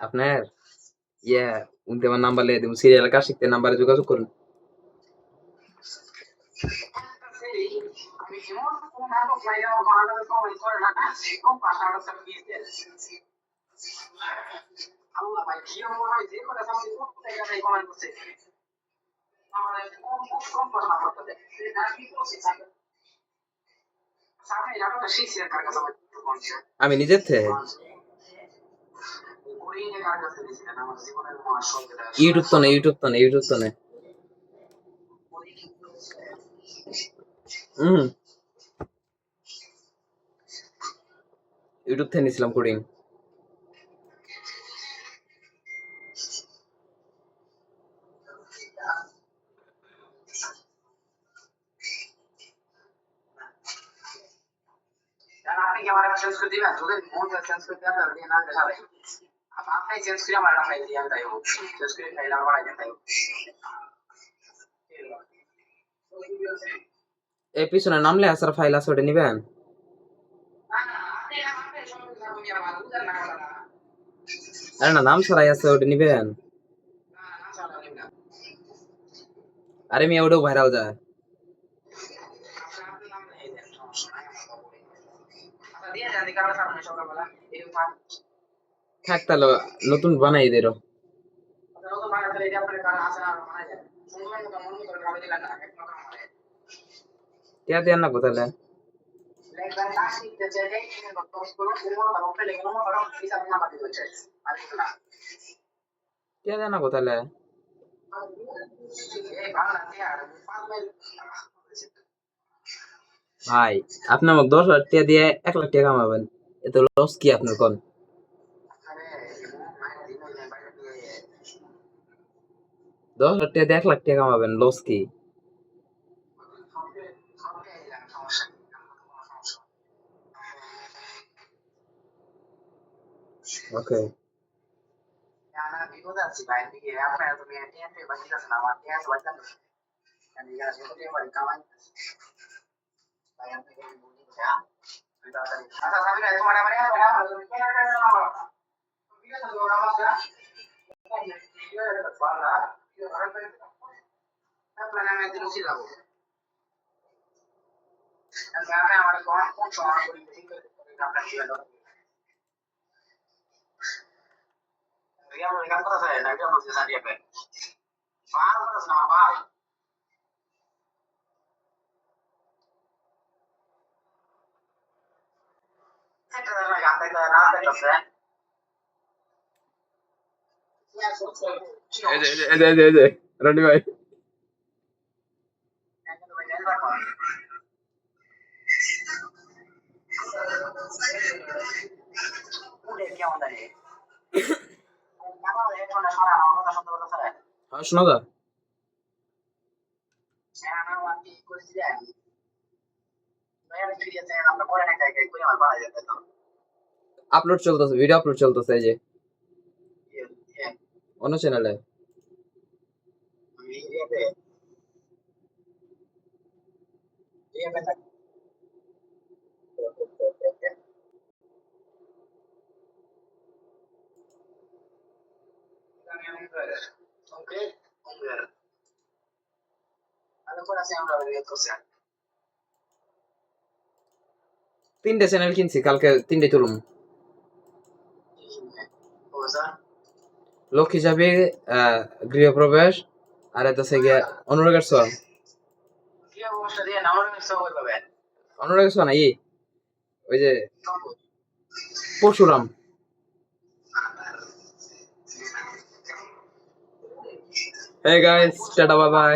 আপনার, ইয়া, উনতে আমার নাম্বার লিয়ে দিব সিরিয়াল কাজ শিখতে নাম্বারে যোগাযোগ করুন। আমি নিজের থেকে? ইউটিউব তো না ইউটিউব তো না ইউটিউব তো না হুম। ইউটিউব থেকে নিয়েছিলাম কোডিং আপনি কি আমার চেঞ্জ করে দিবেন? যদি মন চেঞ্জ করে দেন না দেখাবে আপনি চেঞ্জ করে আমার একটা ফাইল দিয়ে আমি তাই হোক চেঞ্জ করে ফাইল আমার বাড়াই দেন তাই হোক এই পিছনে নামলে আসার ফাইল আছে ওটা নিবেন আরে না নাম ছাড়াই আছে ওটা নিবেন আরে মেয়ে ওটাও ভাইরাল যায় থাক তাহলে, নতুন বানাই দেরো। ভাই, আপনি আমাকে দশ হাজার টাকা দিয়ে এক লাখ টাকা কামাবেন। এত লস কি আপনার কোন? দশ হাজার টাকা দিয়ে এক লাখ টাকা কামাবেন লস কি ওকে বিপদ আছি Kita dah nak kata saya. এই যে এই যে এই যে এই যে রনি ভাই হ্যাঁ শোনো দা আপলোড চলতেছে ভিডিও আপলোড চলতেছে এই যে ko siya. তিনটে চ্যানেল কিনছি কালকে তিনটে তুলুম Cosa? লোক হিসাবে আহ, গৃহপ্রবেশ আর এটা হচ্ছে গিয়ে অনুরাগের সর অনুরাগের সর নাই ওই যে Parshuram. Hey guys, tata bye